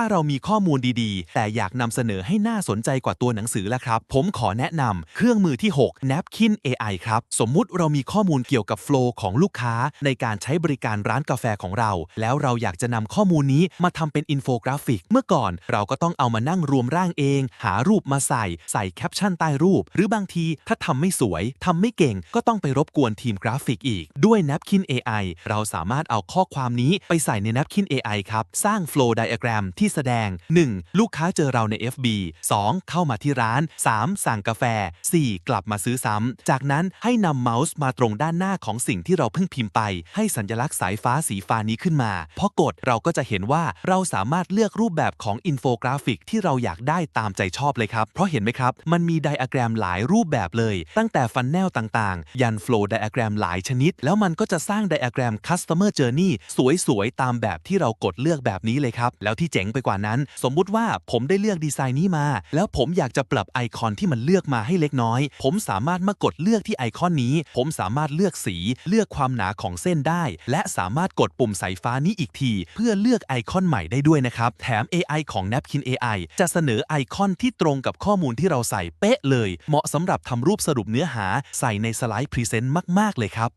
ถ้าเรามีข้อมูลดีๆ แต่อยากนำเสนอให้น่าสนใจกว่าตัวหนังสือแล้วครับ ผมขอแนะนำเครื่องมือที่ 6 Napkin AI ครับ สมมุติเรามีข้อมูลเกี่ยวกับโฟล์ของลูกค้า ในการใช้บริการร้านกาแฟของเรา แล้วเราอยากจะนำข้อมูลนี้มาทำเป็นอินโฟกราฟิก เมื่อก่อนเราก็ต้องเอามานั่งรวมร่างเอง หารูปมาใส่ ใส่แคปชั่นใต้รูป หรือบางทีถ้าทำไม่สวยทำไม่เก่ง ก็ต้องไปรบกวนทีมกราฟิกอีก ด้วย Napkin AI เราสามารถเอาข้อความนี้ไปใส่ใน Napkin AI ครับ สร้าง flow diagram ที่แสดง 1. ลูกค้าเจอเราใน FB 2. เข้ามาที่ร้าน 3. สั่งกาแฟ 4. กลับมาซื้อซ้ำ จากนั้นให้นำเมาส์มาตรงด้านหน้าของสิ่งที่เราเพิ่งพิมพ์ไป ให้สัญลักษณ์สายฟ้าสีฟ้านี้ขึ้นมาพอกดเราก็จะเห็นว่าเราสามารถเลือกรูปแบบของอินโฟกราฟิกที่เราอยากได้ตามใจชอบเลยครับ เพราะเห็นไหมครับ มันมีไดอะแกรมหลายรูปแบบเลย ตั้งแต่ฟันแนลต่างๆ ยันโฟล์ไดอะแกรมหลายชนิด แล้วมันก็จะสร้างไดอะแกรม Customer Journey สวยๆ ตามแบบที่เรากดเลือกแบบนี้เลยครับ แล้วที่เจ๋งงไปกว่านั้น สมมุติว่าผมได้เลือกดีไซน์นี้มา แล้วผมอยากจะปรับไอคอนที่มันเลือกมาให้เล็กน้อย ผมสามารถมากดเลือกที่ไอคอนนี้ ผมสามารถเลือกสี เลือกความหนาของเส้นได้ และสามารถกดปุ่มสายฟ้านี้อีกที เพื่อเลือกไอคอนใหม่ได้ด้วยนะครับ แถม AI ของ Napkin AI จะเสนอไอคอนที่ตรงกับข้อมูลที่เราใส่เป๊ะเลย เหมาะสำหรับทำรูปสรุปเนื้อหา ใส่ในสไลด์พรีเซนต์มาก ๆ เลยครับ